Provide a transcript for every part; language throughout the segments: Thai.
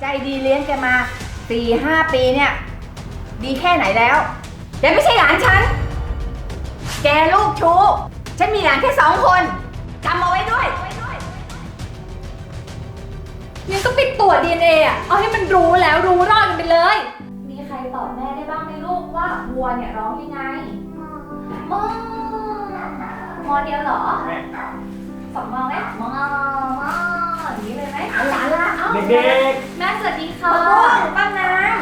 ใจดีเลี้ยงแกมาสี่ห้าปีเนี่ย ดีแค่ไหนแล้ว แกไม่ใช่หลานฉัน แกลูกชู้ ฉันมีหลานแค่สองคนจำเอาไว้ด้วย ยังก็ปิดตรวจ DNA อะ เอาให้มันรู้แล้วรู้รอดกันไปเลย มีใครตอบแม่ได้บ้างไหมลูกว่าวัวเนี่ยร้องยังไงมอมอเดียวเหรอสองมอไหมมอมออย่าง นี้เลยไหมเอาหลานละเอาเด็กแม่สวัสดีค่ะป้าป้านาง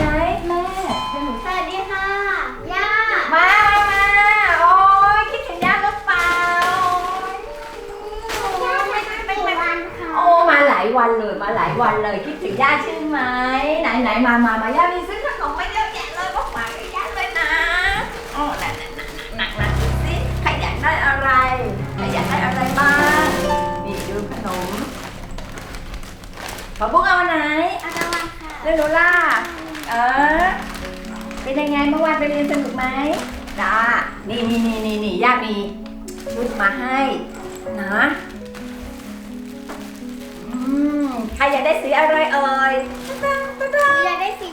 ยายแม่เป็นหนูสวัสดีค่ะ ย่า มามามาโอ้ยคิดถึงย่าหรือเปล่าย่ามากี่วันค่ะโอ้มาหลายวันเลยมาหลายวันเลยคิดถึงย่าใช่ไหมไหนไหนมามามาย่ามีซื้อขนม ขอบุ้งเอาอันไหนอาตวันค่ะเรนโนล่าเออ เป็นยังไงเมื่อวานไปเรียนสนุกไหมจ้านี่นี่นี่นี่นี่ย่ามีชุดมาให้ นะอืมใครอยากได้สีอะไรเอ่ยตาตาตาหนูอยากได้สี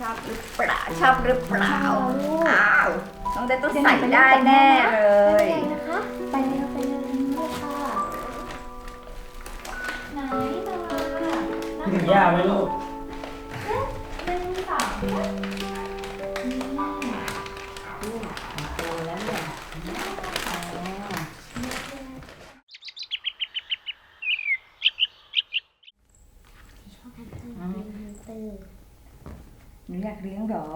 ชอบหรือเปล่าชอบหรือเปล่าอ้าวน้องเดนต้องใส่ได้แน่เลยไปไหนนะคะไปเร็วไปเร็วลูกค่ะไหนตาวาๆคิดถึงย่าไหมลูกหนึ่งสอง หนูอยากเลี้ยงเหรอ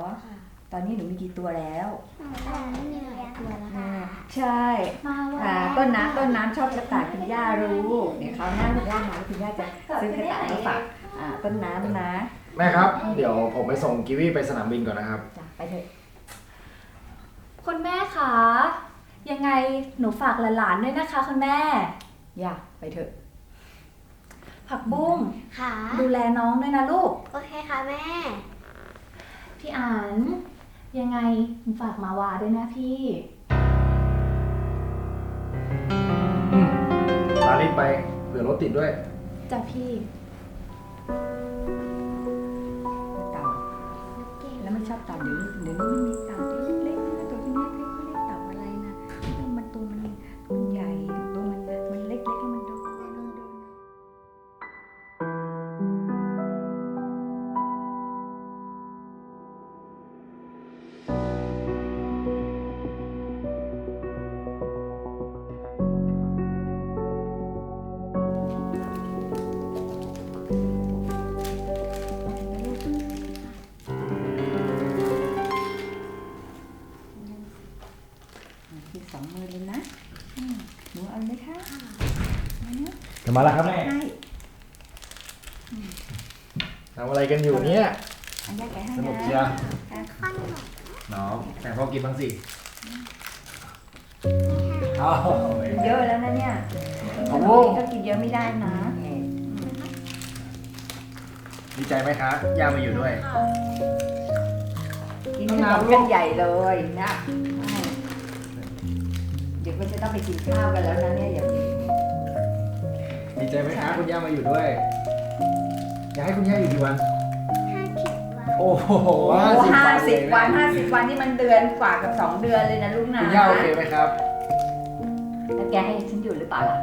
ตอนนี้หนูมีกี่ตัวแล้วเหนื่อยตัวละค่ะใช่มาวัอ่าต้นน้ำต้นน้ำชอบกระต่ายคุณย่ารู้เดี๋ยวเขาวหน้าคุณย่ามาคุณย่าจะซื้อกระต่ายมาฝากอ่าต้นน้ำนะแม่ครับ เดี๋ยวผมไปส่งกิวี่ไปสนามบินก่อนนะครับ จ้ะไปเถอะคุณแม่คะยังไงหนูฝากหลานๆด้วยนะคะ คุณแม่ ย่าไปเถอะ ผักบุ้งค่ะ ดูแลน้องด้วยนะลูก โอเคค่ะแม่ พี่อันยังไงหนูฝากมาวาด้วยนะพี่ลารีบไปเผื่อรถติดด้วย จ้ะพี่เต่าแล้วมันชอบเต่าเดี๋ยวเดี๋ยวนี้มันมีเต่ จะมาแล้วครับแม่ให้ทำอะไรกันอยู่เนี่ยอันแรกแกให้สนุกนะเชียวข้อนหนมน้องแบ่งพ่อกินบ้างสิเอาเยอะแล้วนะเนี่ยโอ้ขโหนมก็กินเยอะไม่ได้นะดีใจไหมครับย่ามาอยู่ด้วย กินขนมกันใหญ่เลยนะเดี๋ยวก็จะต้องไปกินข้าวกันแล้วนะเนี่ยอย่า ดีใจไหมครับคุณย่ามาอยู่ด้วย อยากให้คุณย่าอยู่กี่วันห้าสิบวันโอ้โหโอ้ห้าสิบเลยะวันห้าสิบวันนี่มันเดือนกว่ากับสองเดือนเลยนะลูกนะคุณย่าโอเคไหมครับแล้วแกให้ฉันอยู่หรือเปล่าล่ะ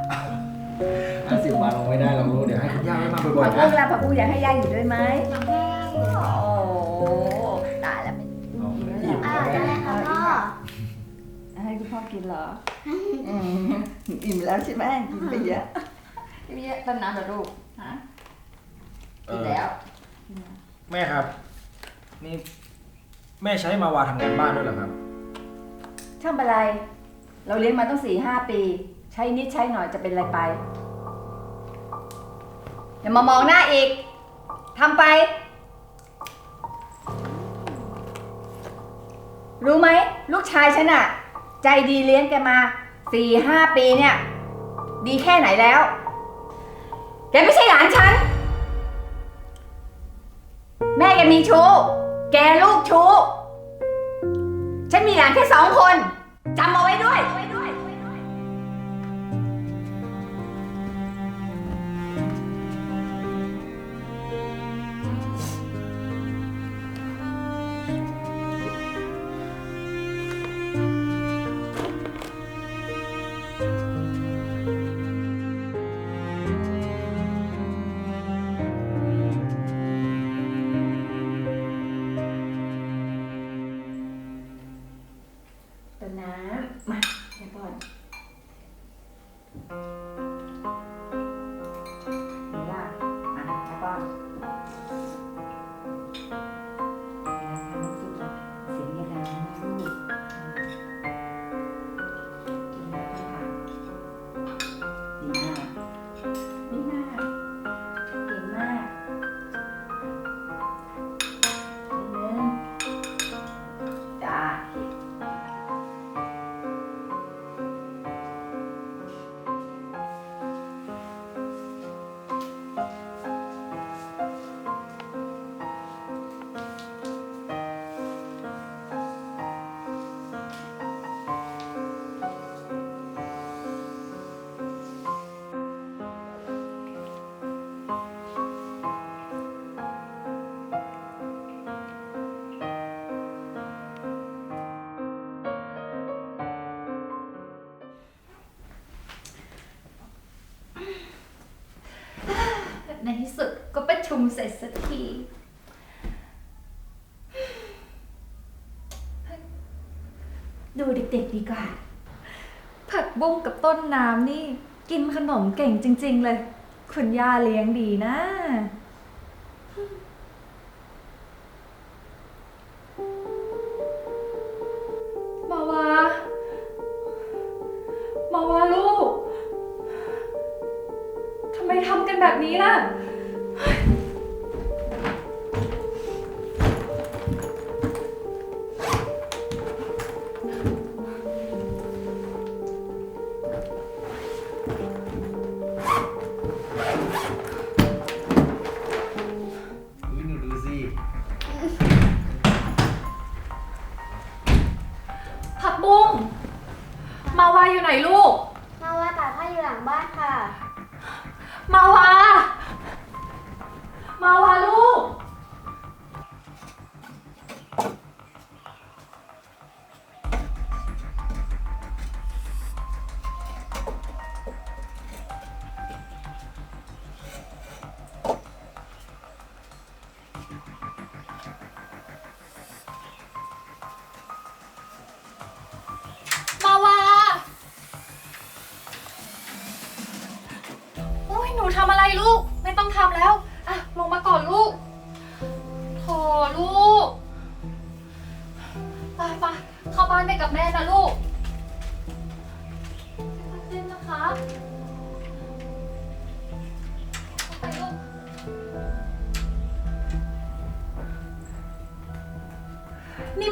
ห้าสิบวันลงไม่ได้เรารู้เดี๋ยวให้คุณย่าไม่มาบ่ผัอยกๆบุ้นะงล่ะผักบุ้งอยากให้ย่าอยู่ด้วยไหมน้องแม่อยู่โอ้ตายแล้วไม่อ๋ออิ่มอ่าแล้วได้แม่ค่ะพ่อให้คุณพ่อกินเหรออืมอิ่มแล้วใช่ไหมกินไปเยอะ กินไปเยอะต้นน้ำเหรอลูกฮะกินแล้วแม่ครับ นี่ แม่ใช้มาวาทำงานบ้านด้วยเหรอครับช่างเป็นไร เราเลี้ยงมาตั้งสี่ห้าปี ใช้นิดใช้หน่อยจะเป็นอะไรไป อย่ามามองหน้าอีกทำไป รู้ไหม ลูกชายฉันอะใจดีเลี้ยงแกมาสี่ห้าปีเนี่ย ดีแค่ไหนแล้ว แกไม่ใช่หลานฉัน แม่แกมีชู้ แกลูกชู้ ฉันมีหลานแค่สองคน จำเอาไว้ด้วย ในที่สุดก็ประชุมเสร็จสักที ดูเด็กๆดีกว่า ผักบุ้งกับต้นน้ำนี่ กินขนมเก่งจริง ๆ เลย คุณย่าเลี้ยงดีนะ ไมทำกันแบบนี้ล่ะ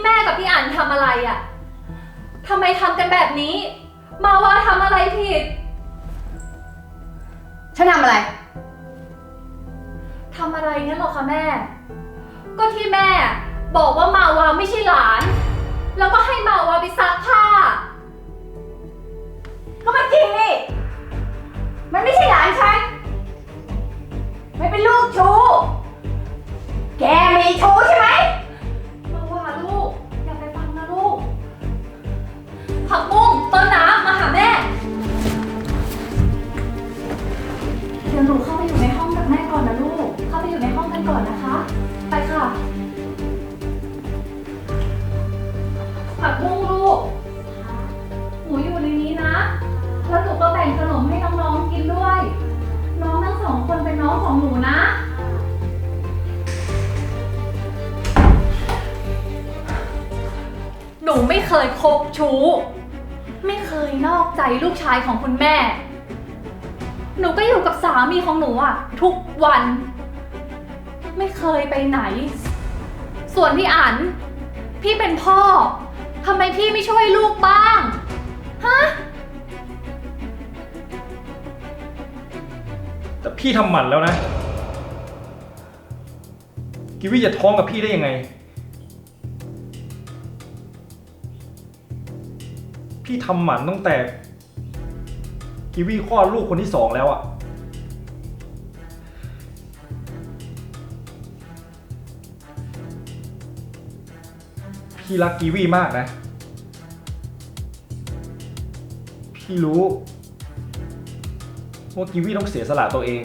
แม่กับพี่อั๋นทำอะไรอะ่ะทำไมทำกันแบบนี้ มาว่าทำอะไรผิดฉันทำอะไร ทำอะไรงั้นเหรอคะแม่ ก็ที่แม่บอกว่ามาวาไม่ใช่หลาน แล้วก็ให้มาวาไปซักผ้า ก็ไม่จริงนี่ มันไม่ใช่หลานฉัน ไม่เป็นลูกชู้แกมีชู้ใช่ไหมม ผักบุ้งต้นน้ำมาหาแม่ เดี๋ยวหนูเข้าไปอยู่ในห้องกับแม่ก่อนนะลูก เข้าไปอยู่ในห้องกันก่อนนะคะ ไปค่ะ ผักบุ้งลูก หนูอยู่ในนี้นะ แล้วหนูก็แบ่งขนมให้น้องๆกินด้วย น้องทั้งสองคนเป็นน้องของหนูนะ หนูไม่เคยคบชู้ นอกใจลูกชายของคุณแม่ หนูก็อยู่กับสามีของหนูอะทุกวัน ไม่เคยไปไหน ส่วนพี่อันพี่เป็นพ่อทำไมพี่ไม่ช่วยลูกบ้าง ฮะ แต่พี่ทำหมันแล้วนะ กิวี่จะท้องกับพี่ได้ยังไง พี่ทำหมันตั้งแต่ กีวีคลอดลูกคนที่สองแล้วอะพี่รักกีวีมากนะ พี่รู้ ว่ากีวีต้องเสียสละตัวเอง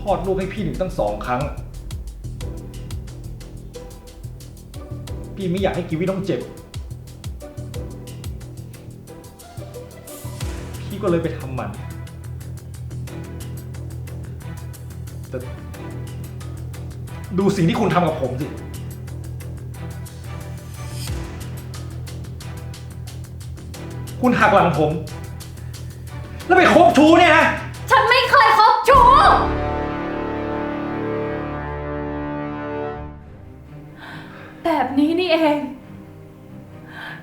คลอดลูกให้พี่ถึงตั้งสองครั้ง พี่ไม่อยากให้กีวีต้องเจ็บ พี่ก็เลยไปทำมัน แต่ดูสิ่งที่คุณทำกับผมสิ คุณหักหลังผม แล้วไปคบชูเนี่ยนะ ฉันไม่เคยคบชู้ แบบนี้นี่เอง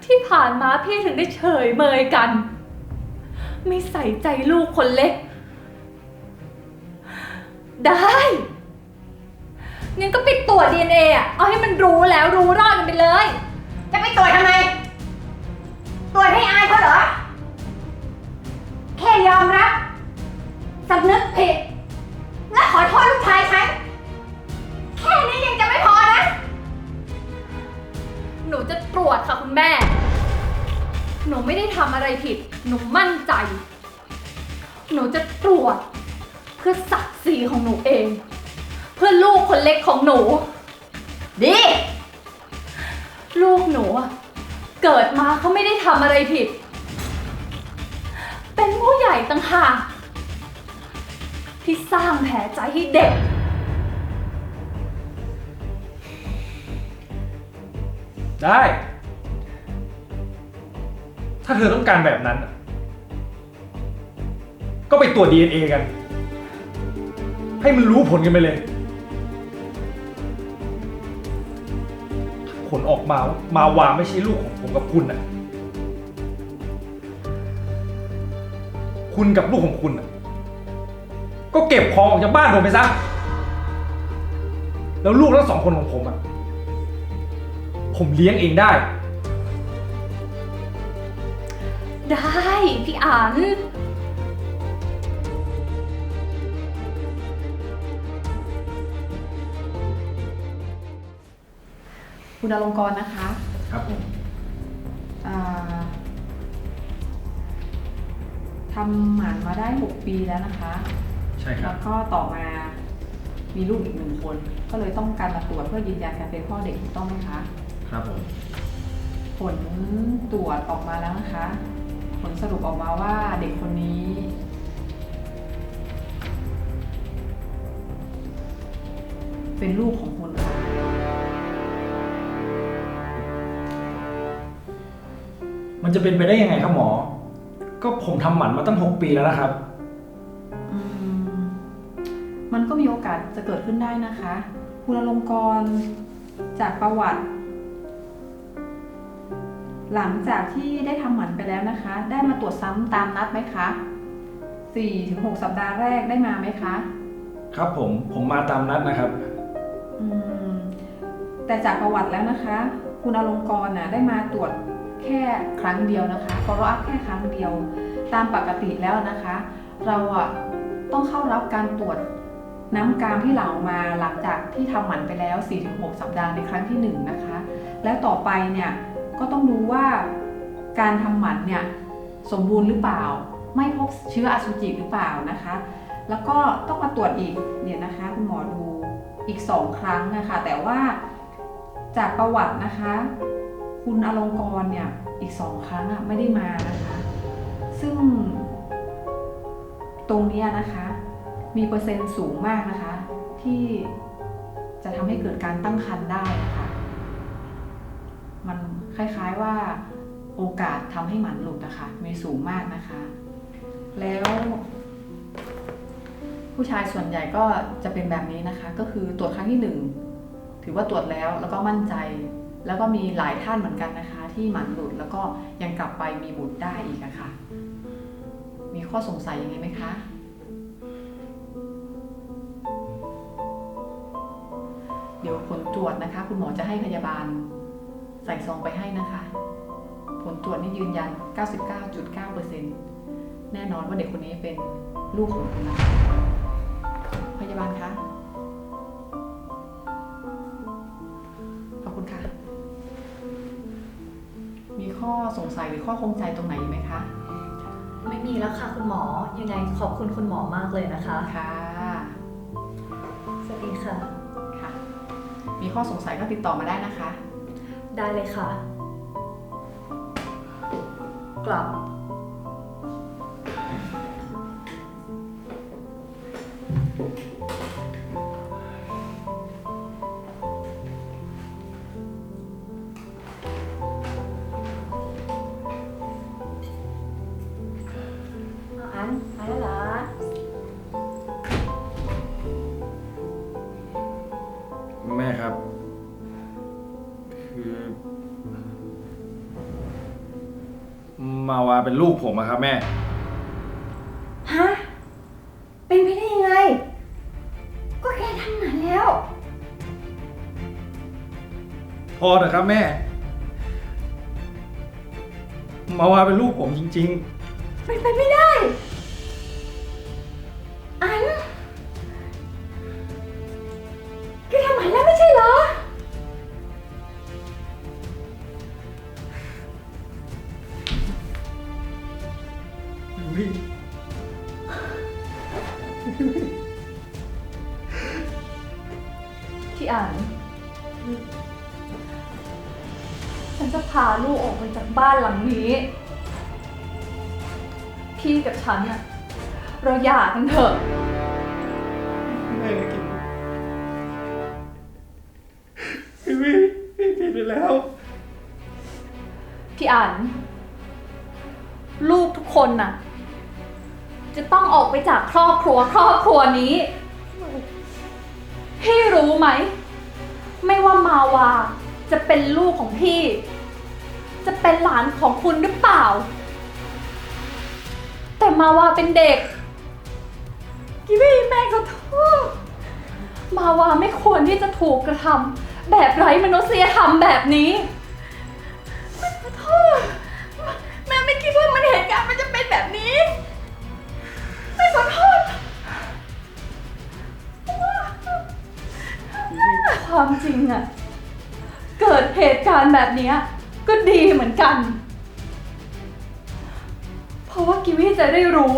ที่ผ่านมาพี่ถึงได้เฉยเมยกัน ไม่ใส่ใจลูกคนเล็ก ได้ งั้นก็ปิดตรวจ DNA อะ เอาให้มันรู้แล้วรู้รอดกันไปเลย จะไปตรวจทำไม ตรวจให้อายเขาเหรอ แค่ยอมรับสำนึกผิด และขอโทษลูกชายฉัน แค่นี้ยังจะไม่พอนะ หนูจะตรวจค่ะคุณแม่ หนูไม่ได้ทำอะไรผิด หนูมั่นใจ หนูจะตรวจ เพื่อศักดิ์ศรีของหนูเอง เพื่อลูกคนเล็กของหนูดีลูกหนูอะเกิดมาเขาไม่ได้ทำอะไรผิด เป็นผู้ใหญ่ต่างหากที่สร้างแผลใจให้เด็ก ได้ ถ้าเธอต้องการแบบนั้น ก็ไปตรวจ DNA กัน ให้มันรู้ผลกันไปเลยผลออกมาว่ามาวาไม่ใช่ลูกของผมกับคุณน่ะ คุณกับลูกของคุณน่ะ ก็เก็บของออกจากบ้านผมไปซะ แล้วลูกทั้งสองคนของผมอะ ผมเลี้ยงเองได้ ได้ พี่อันคุณอลงกรณ์นะคะครับผมอ่าทำหมันมาได้ 6 ปีแล้วนะคะ ใช่ครัแล้บ วก็ต่อมามีลูกอีกหนึ่งคน ก็เลยต้องการมาตรวจเพื่อยืนยันการเป็นพ่อเด็กถูกต้องไหมคะ ครับผม ผลตรวจออกมาแล้วนะคะ ผลสรุปออกมาว่าเด็กคนนี้ เป็นลูกของคุณค่ะมันจะเป็นไปได้ยังไงครับหมอ ก็ผมทำหมันมาตั้ง 6 ปีแล้วนะครับ อืมมันก็มีโอกาสจะเกิดขึ้นได้นะคะ คุณอลงกรณ์จากประวัติ หลังจากที่ได้ทำหมันไปแล้วนะคะ ได้มาตรวจซ้ำตามนัดไหมคะ4-6 สัปดาห์แรกได้มาไหมคะ ครับผม ผมมาตามนัดนะครับ อืม แต่จากประวัติแล้วนะคะ คุณอลงกรณ์น่ะได้มาตรวจแค่ครั้งเดียวนะคะ follow up แค่ครั้งเดียว ตามปกติแล้วนะคะ เราอะต้องเข้ารับการตรวจน้ำกามที่หลั่งออกมาหลังจากที่ทำหมันไปแล้ว 4-6 สัปดาห์ในครั้งที่ 1 นะคะ แล้วต่อไปเนี่ย ก็ต้องดูว่าการทำหมันเนี่ยสมบูรณ์หรือเปล่า ไม่พบเชื้ออสุจิหรือเปล่านะคะ แล้วก็ต้องมาตรวจอีกเนี่ยนะคะคุณหมอดูอีก 2 ครั้งนะคะ แต่ว่าจากประวัตินะคะ คุณอลงกรณ์เนี่ยอีก2ครั้งอะไม่ได้มานะคะ ซึ่ง ตรงนี้นะคะ มีเปอร์เซ็นต์สูงมากนะคะ ที่จะทำให้เกิดการตั้งครรภ์ได้นะคะมัน คล้ายๆว่าโอกาสทำให้หมันหลุดนะคะมีสูงมากนะคะ แล้ว ผู้ชายส่วนใหญ่ก็จะเป็นแบบนี้นะคะ ก็คือตรวจครั้งที่หนึ่งถือว่าตรวจแล้วแล้วก็มั่นใจ แล้วก็มีหลายท่านเหมือนกันนะคะ ที่หมันหลุดแล้วก็ยังกลับไปมีบุตรได้อีกอะค่ะ มีข้อสงสัยยังไงไหมคะเดี๋ยวผลตรวจนะคะ คุณหมอจะให้พยาบาล สส่ซองไปให้นะคะ ผลตรวจนี่ยืนยัน 99.9%แน่นอนว่าเด็กคนนี้เป็นลูกของคุณนะคะพยาบาลคะ ขอบคุณค่ะ มีข้อสงสัยหรือข้อคงใจตรงไหนอีกไหมคะ ไม่มีแล้วค่ะคุณหมอ ยังไงขอบคุณคุณหมอมากเลยนะคะ ค่ะ สวัสดีค่ะ ค่ะ มีข้อสงสัยก็ติดต่อมาได้นะคะ ได้เลยค่ะ กลับ เป็นลูกผมอะครับแม่ ฮะ เป็นไปได้ยังไง ก็แกทำหมันแล้ว พอเถอะครับแม่ มาวาเป็นลูกผมจริง เป็นไปไม่ได้ จะพาลูกออกไปจากบ้านหลังนี้ พี่กับฉันอะเราหย่ากันเถอะแม่นะกินพี่พี่พี่ผิดไปแล้ว พี่อ่านลูกทุกคนน่ะ จะต้องออกไปจากครอบครัวครอบครัวนี้ พี่รู้ไหม ไม่ว่ามาวาจะเป็นลูกของพี่ จะเป็นหลานของคุณหรือเปล่า แต่มาว่าเป็นเด็ก กิวี่แม่ขอโทษมาว่าไม่ควรที่จะถูกกระทำแบบไร้มนุษยธรรมแบบนี้ขอโทษแม่ไม่คิดว่ามันเหตุการณ์มันจะเป็นแบบนี้แม่ขอโทษความจริงอะเกิดเหตุการณ์แบบเนี้ย ก็ดีเหมือนกัน เพราะว่ากิวี่จะได้รู้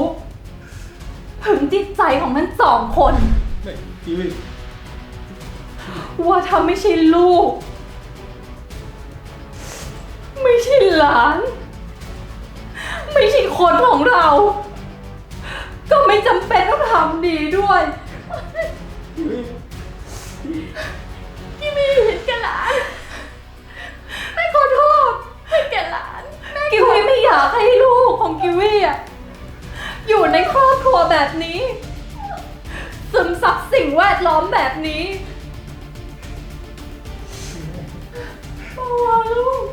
ถึงจิตใจของมันสองคนแม่กิวี่ว่าถ้าไม่ใช่ลูก ไม่ใช่หลาน ไม่ใช่คนของเรา ก็ไม่จำเป็นต้องทำดีด้วยที่มีเห็นแก่หลาน อยากให้ลูกของกิวี่อะอยู่ในครอบครัวแบบนี้ ซึมซับสิ่งแวดล้อมแบบนี้มาวาลูก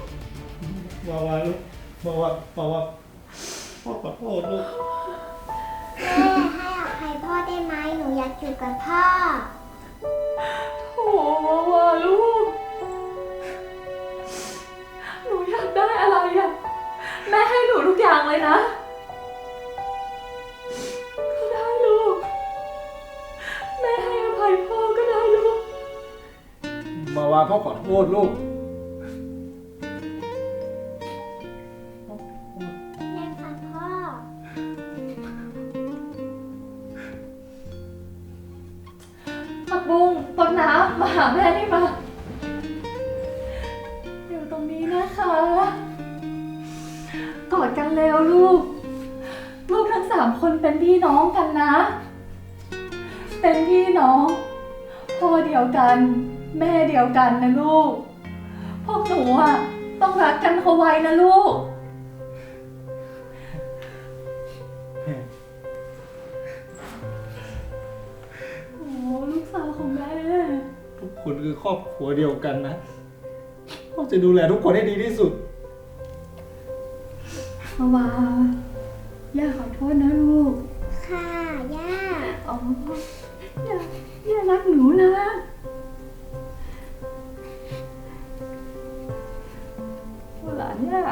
มาวาลูกมาวามาวาพ่อขอโทษลูก แม่ให้อภัยพ่อได้ไหมหนูอยากอยู่กับพ่อ เลยนะ ก็ได้ลูก แม่ให้อภัยพ่อก็ได้ลูก มาวาพ่อขอโทษลูก ลูก ลูกทั้งสามคนเป็นพี่น้องกันนะ เป็นพี่น้อง พ่อเดียวกัน แม่เดียวกันนะลูก พวกหนูอะต้องรักกันเขาไว้นะลูก โอ้ลูกสาวของแม่ ทุกคนคือครอบครัวเดียวกันนะพ่อจะดูแลทุกคนให้ดีที่สุดมา วาย่าขอโทษนะลูก ค่ะย่าอ๋อย่าย่ารักหนูนะ หลานย่า